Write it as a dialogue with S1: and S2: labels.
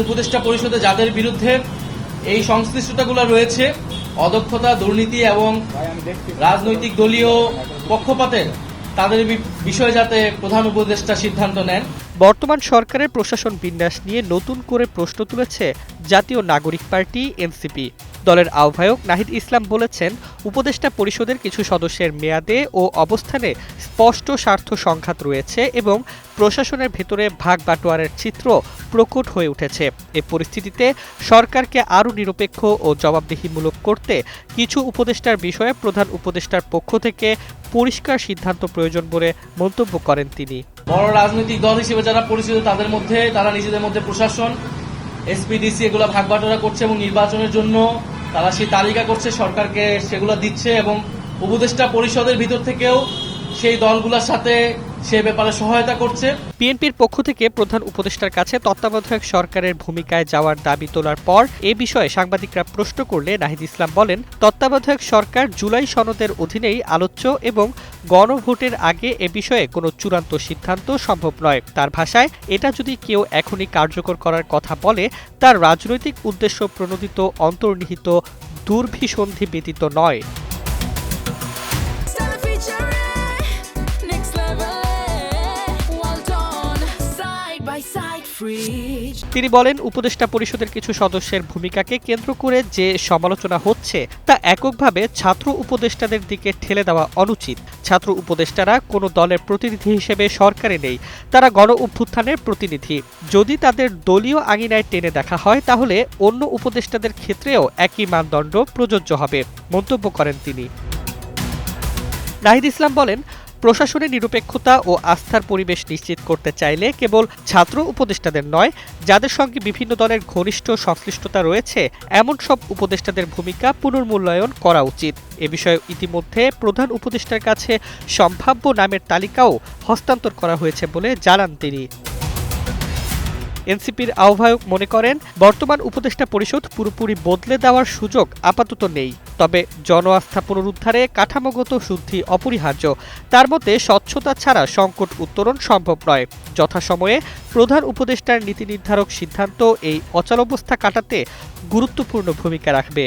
S1: উপদেষ্টা পরিষদে যাদের বিরুদ্ধে এই সংশ্লিষ্টতাগুলো রয়েছে, অদক্ষতা, দুর্নীতি এবং রাজনৈতিক দলীয় পক্ষপাতের, তাদের বিষয়ে যাতে প্রধান উপদেষ্টা সিদ্ধান্ত নেন।
S2: বর্তমান সরকারের প্রশাসন বিন্যাস নিয়ে নতুন করে প্রশ্ন তুলেছে জাতীয় নাগরিক পার্টি এনসিপি দলের আহ্বায়ক নাহিদ ইসলাম বলেছেন, উপদেষ্টা পরিষদের কিছু সদস্যের মেয়াদে ও অবস্থানে স্পষ্ট স্বার্থ সংঘাত রয়েছে এবং প্রশাসনের ভেতরে ভাগ বাটোয়ারের চিত্র প্রকট হয়ে উঠেছে। এ পরিস্থিতিতে সরকারকে আরও নিরপেক্ষ ও জবাবদিহিমূলক করতে কিছু উপদেষ্টার বিষয়ে প্রধান উপদেষ্টার পক্ষ থেকে পরিষ্কার সিদ্ধান্ত প্রয়োজন বলে মন্তব্য করেন তিনি।
S1: বড় রাজনৈতিক দল হিসেবে যারা পরিচিত, তাদের মধ্যে, তারা নিজেদের মধ্যে প্রশাসন এসপিডিসি এগুলো ভাগ বাটোয়ারা করছে এবং নির্বাচনের জন্য তারা সেই তালিকা করছে, সরকারকে সেগুলো দিচ্ছে এবং উপদেষ্টা পরিষদের ভিতর থেকেও সেই দলগুলোর সাথে সে ব্যাপারে সহায়তা করছে।
S2: বিএনপির পক্ষ থেকে প্রধান উপদেষ্টার কাছে তত্ত্বাবধায়ক সরকারের ভূমিকায় যাওয়ার দাবি তোলার পর এ বিষয়ে সাংবাদিকরা প্রশ্ন করলে নাহিদ ইসলাম বলেন, তত্ত্বাবধায়ক সরকার জুলাই সনদের অধীনেই আলোচ্য এবং গণভোটের আগে এ বিষয়ে কোনো চূড়ান্ত সিদ্ধান্ত সম্ভব নয়। তার ভাষায়, এটা যদি কেউ এখনই কার্যকর করার কথা বলে, তার রাজনৈতিক উদ্দেশ্য প্রণোদিত, অন্তর্নিহিত, দুর্ভিসন্ধি ব্যতীত নয়। তিনি বলেন, উপদেষ্টা পরিষদের কিছু সদস্যের ভূমিকাকে কেন্দ্র করে যে সমালোচনা হচ্ছে, তা এককভাবে ছাত্র উপদেষ্টাদের দিকে ঠেলে দেওয়া অনুচিত। ছাত্র উপদেষ্টারা কোনো দলের প্রতিনিধি হিসেবে সরকারে নেই, তারা গণ অভ্যুত্থানের প্রতিনিধি। যদি তাদের দলীয় আঙিনায় টেনে দেখা হয়, তাহলে অন্য উপদেষ্টাদের ক্ষেত্রেও একই মানদণ্ড প্রযোজ্য হবে, মন্তব্য করেন তিনি। নাহিদ ইসলাম বলেন প্রশাসনের নিরপেক্ষতা ও আস্থার পরিবেশ নিশ্চিত করতে চাইলে কেবল ছাত্র উপদেষ্টাদের নয়, যাদের সঙ্গে বিভিন্ন দলের ঘনিষ্ঠ সংশ্লিষ্টতা রয়েছে, এমন সব উপদেষ্টাদের ভূমিকা পুনর্মূল্যায়ন করা উচিত। এ বিষয়ে ইতিমধ্যে প্রধান উপদেষ্টার কাছে সম্ভাব্য নামের তালিকাও হস্তান্তর করা হয়েছে বলে জানান তিনি। এনসিপির আহ্বায়ক মনে করেন, বর্তমান উপদেষ্টা পরিষদ পুরোপুরি বদলে দেওয়ার সুযোগ আপাতত নেই। তবে জন আস্থা পুনরুদ্ধারে কাঠামোগত শুদ্ধি অপরিহার্য। তার মতে স্বচ্ছতা ছাড়া সংকট উত্তরণ সম্ভব নয়। যথাসময়ে প্রধান উপদেষ্টার নীতি নির্ধারক সিদ্ধান্ত এই অচলাবস্থা কাটাতে গুরুত্বপূর্ণ ভূমিকা রাখবে।